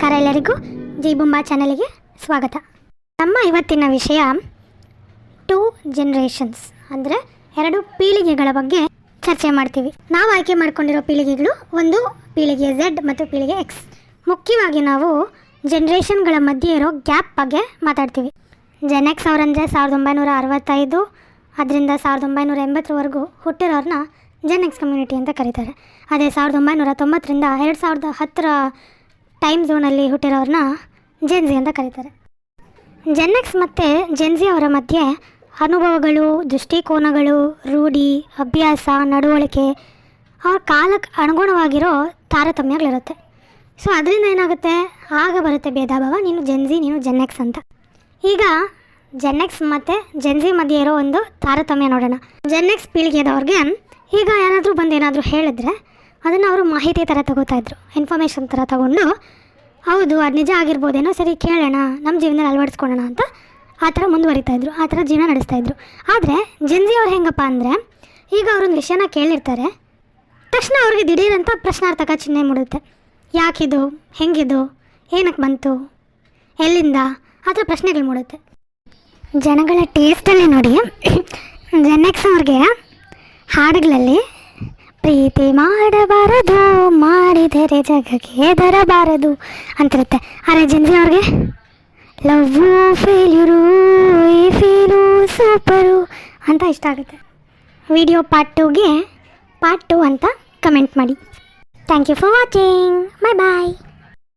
ನಮಸ್ಕಾರ ಎಲ್ಲರಿಗೂ. ಜೈ ಬುಂಬಾ ಚಾನಲಿಗೆ ಸ್ವಾಗತ. ನಮ್ಮ ಇವತ್ತಿನ ವಿಷಯ ಟೂ ಜನ್ರೇಷನ್ಸ್ ಅಂದರೆ ಎರಡು ಪೀಳಿಗೆಗಳ ಬಗ್ಗೆ ಚರ್ಚೆ ಮಾಡ್ತೀವಿ. ನಾವು ಆಯ್ಕೆ ಮಾಡ್ಕೊಂಡಿರೋ ಪೀಳಿಗೆಗಳು ಒಂದು ಪೀಳಿಗೆ ಝೆಡ್ ಮತ್ತು ಪೀಳಿಗೆ ಎಕ್ಸ್ ಮುಖ್ಯವಾಗಿ ನಾವು ಜನ್ರೇಷನ್ಗಳ ಮಧ್ಯೆ ಇರೋ ಗ್ಯಾಪ್ ಬಗ್ಗೆ ಮಾತಾಡ್ತೀವಿ. ಜೆನ್ ಎಕ್ಸ್ ಅವರಂದರೆ ಸಾವಿರದ ಒಂಬೈನೂರ ಅರವತ್ತೈದು, ಅದರಿಂದ ಸಾವಿರದ ಒಂಬೈನೂರ ಎಂಬತ್ತರವರೆಗೂ ಹುಟ್ಟಿರೋರನ್ನ ಜೆನ್ ಎಕ್ಸ್ ಕಮ್ಯುನಿಟಿ ಅಂತ ಕರೀತಾರೆ. ಅದೇ ಸಾವಿರದ ಒಂಬೈನೂರ ತೊಂಬತ್ತರಿಂದ ಎರಡು ಸಾವಿರದ ಹತ್ತರ ಟೈಮ್ ಝೋನಲ್ಲಿ ಹುಟ್ಟಿರೋರನ್ನ ಜೆನ್ಜಿ ಅಂತ ಕರೀತಾರೆ. ಜೆನ್ನೆಕ್ಸ್ ಮತ್ತು ಜೆನ್ಜಿ ಅವರ ಮಧ್ಯೆ ಅನುಭವಗಳು, ದೃಷ್ಟಿಕೋನಗಳು, ರೂಢಿ, ಅಭ್ಯಾಸ, ನಡವಳಿಕೆ, ಅವ್ರ ಕಾಲಕ್ಕೆ ಅನುಗುಣವಾಗಿರೋ ತಾರತಮ್ಯಗಳಿರುತ್ತೆ. ಸೊ ಅದರಿಂದ ಏನಾಗುತ್ತೆ? ಆಗ ಬರುತ್ತೆ ಭೇದ ಭಾವ ನೀನು ಜೆನ್ಜಿ ನೀನು ಜೆನ್ನೆಕ್ಸ್ ಅಂತ. ಈಗ ಜೆನ್ನೆಕ್ಸ್ ಮತ್ತು ಜೆನ್ಜಿ ಮಧ್ಯೆ ಇರೋ ಒಂದು ತಾರತಮ್ಯ ನೋಡೋಣ. ಜೆನ್ನೆಕ್ಸ್ ಪೀಳಿಗೆದವ್ರಿಗೆ ಈಗ ಯಾರಾದರೂ ಬಂದು ಏನಾದರೂ ಹೇಳಿದ್ರೆ ಅದನ್ನು ಅವರು ಮಾಹಿತಿ ಥರ ತಗೋತಾ ಇದ್ರು ಇನ್ಫಾರ್ಮೇಷನ್ ಥರ ತಗೊಂಡು, ಹೌದು, ಅದು ನಿಜ ಆಗಿರ್ಬೋದೇನೋ, ಸರಿ ಕೇಳೋಣ ನಮ್ಮ ಜೀವನದಲ್ಲಿ ಅಳವಡಿಸ್ಕೊಳ್ಳೋಣ ಅಂತ ಆ ಥರ ಮುಂದುವರಿತಾ ಇದ್ರು, ಆ ಥರ ಜೀವನ ನಡೆಸ್ತಾಯಿದ್ರು ಆದರೆ ಜೆನ್ಜಿ ಅವ್ರು ಹೆಂಗಪ್ಪ ಅಂದರೆ, ಈಗ ಅವರೊಂದು ವಿಷಯನ ಕೇಳಿರ್ತಾರೆ, ತಕ್ಷಣ ಅವ್ರಿಗೆ ದಿಢೀರಂಥ ಪ್ರಶ್ನಾರ್ಥಕ ಚಿಹ್ನೆ ಮೂಡುತ್ತೆ. ಯಾಕಿದು, ಹೆಂಗಿದು ಏನಕ್ಕೆ ಬಂತು, ಎಲ್ಲಿಂದ, ಆ ಥರ ಪ್ರಶ್ನೆಗಳು ಮೂಡುತ್ತೆ. ಜನಗಳ ಟೇಸ್ಟಲ್ಲಿ ನೋಡಿ ಜೆನೆಕ್ಸ್ ಅವ್ರಿಗೆ ಹಾಡುಗಳಲ್ಲಿ ಪ್ರೀತಿ ಮಾಡಬಾರದು, ಮಾಡಿದರೆ ಜಗಕ್ಕೆ ಬರಬಾರದು ಅಂತಿರುತ್ತೆ. ಅರೆ ಜೆನ್ಸಿ ಅವ್ರಿಗೆ ಲವ್ವು ಫೇಲ್ಯೂರು ಈ ಫೀಲು ಸೂಪರು ಅಂತ ಇಷ್ಟ ಆಗುತ್ತೆ. ವಿಡಿಯೋ ಪಾರ್ಟ್ ಟೂಗೆ ಪಾರ್ಟ್ ಟು ಅಂತ ಕಮೆಂಟ್ ಮಾಡಿ. Thank you for watching bye bye